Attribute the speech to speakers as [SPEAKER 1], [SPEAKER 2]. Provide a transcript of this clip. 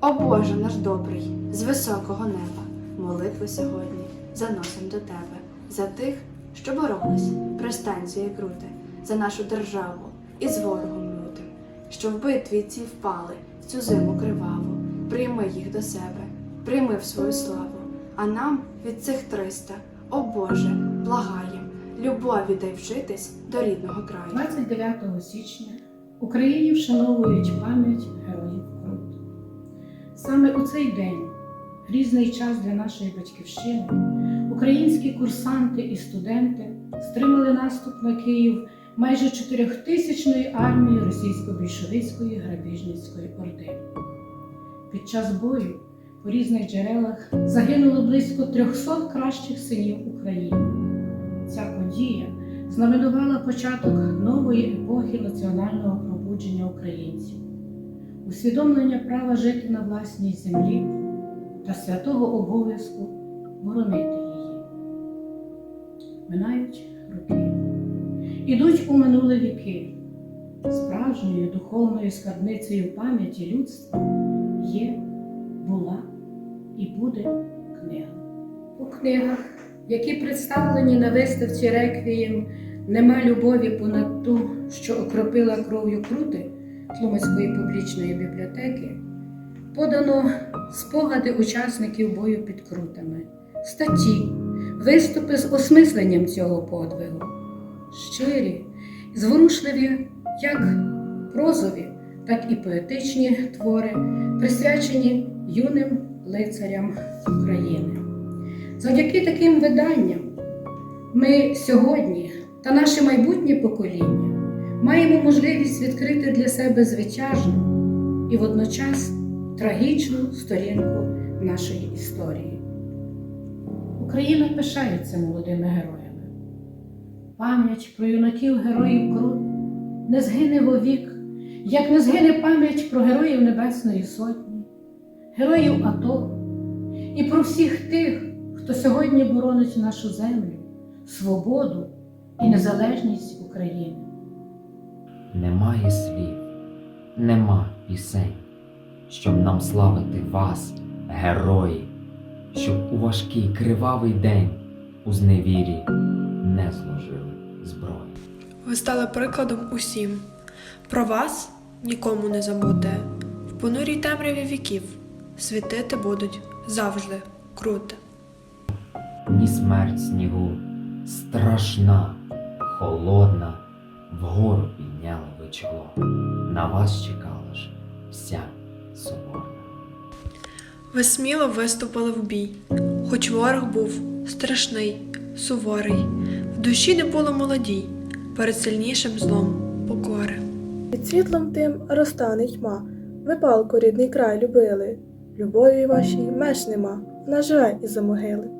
[SPEAKER 1] О Боже наш добрий, з високого неба, молитви сьогодні заносим до Тебе, за тих, що боролись при станції крути, за нашу державу і з ворогом лютим, що в битві ці впали в цю зиму криваву. Прийми їх до себе, прийми в свою славу, а нам від цих триста, о Боже, благаєм, любові дай вчитись до рідного краю.
[SPEAKER 2] 29 січня Україні вшановують пам'ять героїв. Саме у цей день, різний час для нашої батьківщини, українські курсанти і студенти стримали наступ на Київ майже чотирьохтисячної армії російсько-більшовицької грабіжницької орди. Під час бою по різних джерелах загинуло близько 300 кращих синів України. Ця подія знаменувала початок нової епохи національного пробудження українців, усвідомлення права жити на власній землі та святого обов'язку боронити її. Минають роки, ідуть у минуле віки. Справжньою духовною скарбницею пам'яті людства є, була і буде книга. У книгах які представлені на виставці реквієм Нема любові понад ту, що окропила кров'ю крути Тлумацької публічної бібліотеки, подано спогади учасників бою під крутами, статті, виступи з осмисленням цього подвигу, щирі, зворушливі як прозові, так і поетичні твори, присвячені юним лицарям України. Завдяки таким виданням ми сьогодні та наше майбутнє покоління маємо можливість відкрити для себе звитяжну і водночас трагічну сторінку нашої історії. Україна пишається молодими героями. Пам'ять про юнаків героїв Крут не згине вовік, як не згине пам'ять про героїв Небесної Сотні, героїв АТО і про всіх тих, хто сьогодні боронить нашу землю, свободу і незалежність України.
[SPEAKER 3] Немає слів, нема пісень, щоб нам славити вас, герої, щоб у важкий кривавий день у зневірі не зложили зброї.
[SPEAKER 4] Ви стали прикладом усім. Про вас нікому не забуде. В понурій темряві віків світити будуть завжди круто.
[SPEAKER 3] Ні смерть снігу, страшна, холодна, вгору підняла ви чоло. На вас чекала ж вся соборна.
[SPEAKER 4] Ви сміло виступили в бій, хоч ворог був страшний, суворий, в душі не було молодій, перед сильнішим злом покори.
[SPEAKER 5] Під світлом тим розтане тьма, ви палку рідний край любили. Любові вашій меж нема, вона живе із за могили.